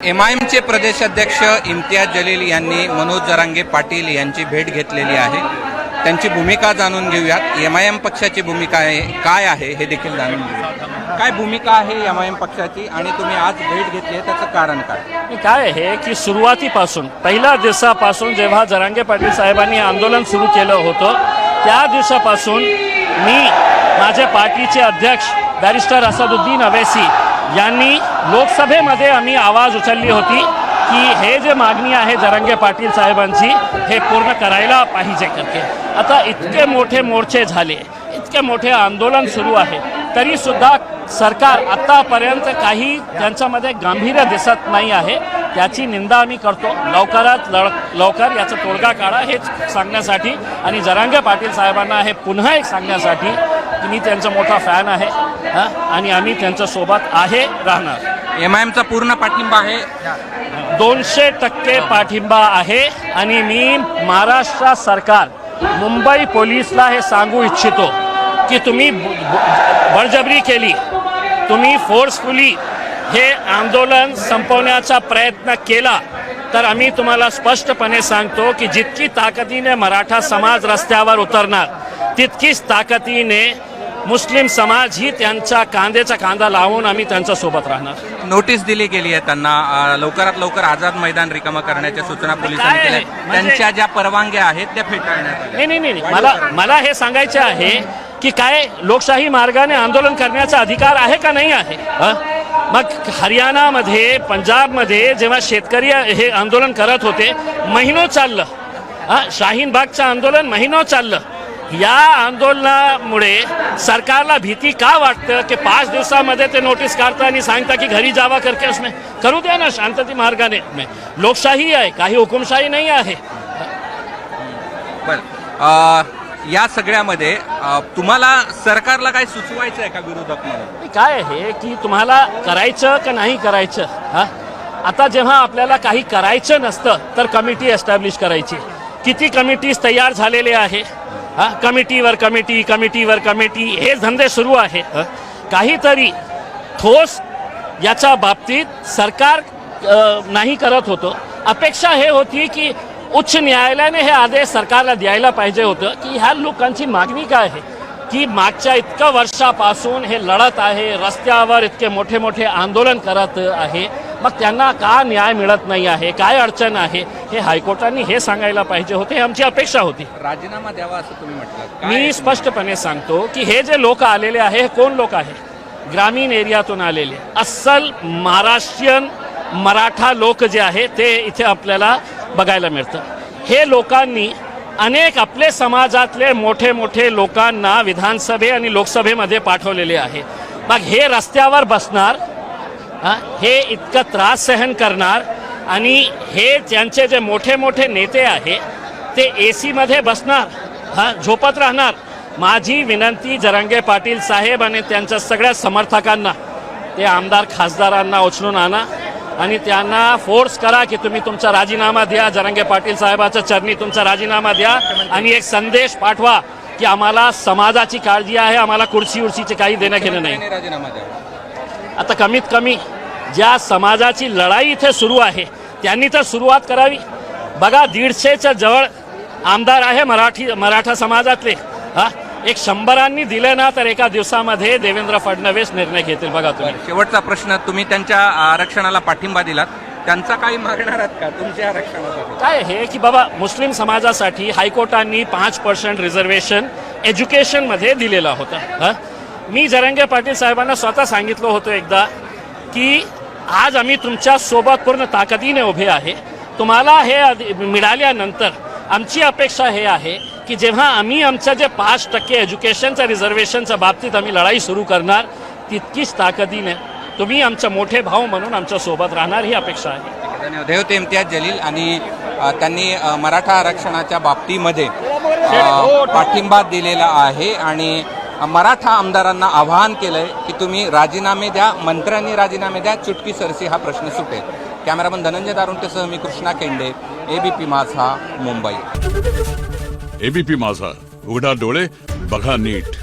M I एमचे प्रदेशाध्यक्ष इम्तियाज जलील यांनी मनोज जरांगे पाटील यांची भेट घेतलेली आहे. त्यांची भूमिका जाणून घेऊयात. एम आय एम पक्षाची भूमिका आहे काय आहे हे देखील जाणून घेऊया काय भूमिका आहे एम आय एम पक्षाची आणि तुम्ही आज भेट घेतली आहे त्याचं कारण काय? काय आहे? की सुरुवातीपासून पहिल्या दिवसापासून जेव्हा जरांगे पाटील साहेबांनी आंदोलन सुरू केलं होतं त्या दिवसापासून मी माझ्या पार्टीचे अध्यक्ष बॅरिस्टर असदुद्दीन अवेसी यांनी लोकसभेमध्ये आम्ही आवाज उचलली होती की हे जे मागणी आहे जरंगे पाटील साहेबांची हे पूर्ण करायला पाहिजे करते. आता इतके मोठे मोर्चे झाले इतके मोठे आंदोलन सुरू आहे तरीसुद्धा सरकार आत्तापर्यंत काही त्यांच्यामध्ये गांभीर्य दिसत नाही आहे. त्याची निंदा आम्ही करतो. लवकरात लव लवकर याचा तोडगा काढा हेच सांगण्यासाठी आणि जरांगे पाटील साहेबांना हे पुन्हा एक सांगण्यासाठी की मी त्यांचा मोठा फॅन आहे हां? आणि आम्ही त्यांच्यासोबत आहे राहणार. एम आय एमचा पूर्ण पाठिंबा आहे. दोनशे टक्के पाठिंबा आहे आणि मी महाराष्ट्र सरकार मुंबई पोलीसला हे सांगू इच्छितो की तुम्ही ब- ब- बळजबरी केली. तुम्ही फोर्सफुली हे आंदोलन संपवण्याचा प्रयत्न केला. तर आम्ही तुम्हाला स्पष्टपणे सांगतो की जितकी ताकदीने मराठा समाज रस्त्यावर उतरणार तितकीच ताकदीने मुस्लिम समाज ही त्यांच्या कांद्याचा कांदा लावून आम्ही त्यांच्यासोबत राहणार. नोटीस दिली गेली आहे त्यांना. लवकरात लवकर आझाद मैदान रिकामा करण्याच्या सूचना पोलिसांनी केल्या. म्हणजे- त्यांच्या ज्या परवानग्या आहेत त्या फेटाळण्यात नाही नाही. मला मला हे सांगायचे आहे की काय लोकशाही मार्गाने आंदोलन करण्याचा अधिकार आहे का नाही आहे? मग हरियाणामध्ये पंजाबमध्ये जेव्हा शेतकरी हे आंदोलन करत होते महिनो चाललं. हा शाहीन बागचं आंदोलन महिनो चाललं. या आंदोलनामुळे सरकारला भीती का वाटतं? की पाच दिवसामध्ये ते नोटीस काढतं आणि सांगता की घरी जावा करके उसमें करू द्या ना शांतती मार्गाने. लोकशाही आहे. काही हुकुमशाही नाही आहे. बरं. या सगळ्यामध्ये तुम्हाला सरकारला काय सुचवायचं आहे का विरोधक म्हणून? काय आहे की तुम्हाला करायचं का नाही करायचं? हा? आता जेव्हा आपल्याला काही करायचं नसतं तर कमिटी एस्टॅब्लिश करायची. किती कमिटीज तयार झालेले आहे? हा कमिटीवर कमिटी कमिटीवर कमिटी हे धंदे सुरू आहे? काहीतरी ठोस याच्या बाबतीत सरकार नाही करत होतं. अपेक्षा हे होती की उच्च न्यायालयाने हे आदेश सरकारला द्यायला पाहिजे होतं की ह्या लोकांची मागणी काय आहे? की मागच्या इतक्या वर्षापासून हे लढत आहे रस्त्यावर इतके मोठे मोठे आंदोलन करत आहे. मग त्यांना का न्याय मिळत नाही आहे? काय अडचण आहे? हे हायकोर्टाने हे सांगायला पाहिजे होते हे आमची अपेक्षा होती. राजीनामा द्यावा असं तुम्ही म्हटलं. मी स्पष्टपणे सांगतो की हे जे लोक आलेले आहे हे कोण लोक आहे? ग्रामीण एरियातून आलेले. अस्सल महाराष्ट्रीयन मराठा लोक जे आहे ते इथे आपल्याला बघायला मिळतं. हे लोकांनी अनेक आपले समाजातले मोठे मोठे लोकांना विधानसभे आणि लोकसभेमध्ये पाठवलेले आहे. मग हे रस्त्यावर बसणार हे इतकं त्रास सहन करणार. आणि हे त्यांचे जे मोठे मोठे नेते आहे ते ए सीमध्ये बसणार हां झोपत राहणार. माझी विनंती जरांगे पाटील साहेब आणि त्यांच्या सगळ्या समर्थकांना ते आमदार खासदारांना उचलून आणा. आणि त्यांना फोर्स करा की तुम्ही तुमचा राजीनामा द्या. जरांगे पाटील साहेबाच्या चरणी तुमचा राजीनामा द्या. आणि एक संदेश पाठवा की आम्हाला समाजाची काळजी आहे आम्हाला कुर्सी उर्सीचे काही देणं घेणं नाही. राजीनामा आता कमीत कमी ज्या समाजाची लढाई इथे सुरू आहे त्यांनी तर सुरुवात करावी. बघा दीडशेच्या जवळ आमदार आहे मराठी मराठा समाजातले. हा? एक शंभरांनी दिले ना तर एका दिवसामध्ये देवेंद्र फडणवीस निर्णय घेतील. बघा तुम्ही. शेवटचा प्रश्न तुम्ही त्यांच्या आरक्षणाला पाठिंबा दिलात. त्यांचा काही मागणार आहात का? तुमच्या आरक्षणासाठी काय आहे की बाबा मुस्लिम समाजासाठी हायकोर्टाने पाच पर्सेंट रिझर्वेशन एज्युकेशनमध्ये दिलेला होता. हा? मी जरंगे पाटील साहेबांना स्वतः सांगितलं होतं एकदा की आज आम्ही तुमच्यासोबत पूर्ण ताकदीने उभे आहे. तुम्हाला हे मिळाल्यानंतर आमची अपेक्षा हे आहे की जेव्हा आम्ही आमचं जे पाच टक्के एज्युकेशनच्या रिझर्वेशनच्या बाबतीत आम्ही लढाई सुरू करणार तितकीच ताकदीने तुम्ही आमचे मोठे भाऊ म्हणून आमच्यासोबत राहणार ही अपेक्षा आहे. धन्यवाद. हे होते इम्तियाज जलील आणि त्यांनी मराठा आरक्षणाच्या बाबतीमध्ये अ, पाठिंबा दिलेला आहे आणि मराठा आमदारांना आवाहन केलंय की तुम्ही राजीनामे द्या मंत्र्यांनी राजीनामे द्या चुटकी सरसी हा प्रश्न सुटेल. कॅमेरामन धनंजय दारुंटेसह मी कृष्णा केंडे एबीपी माझा मुंबई. एबीपी माझा उघडा डोळे बघा नीट.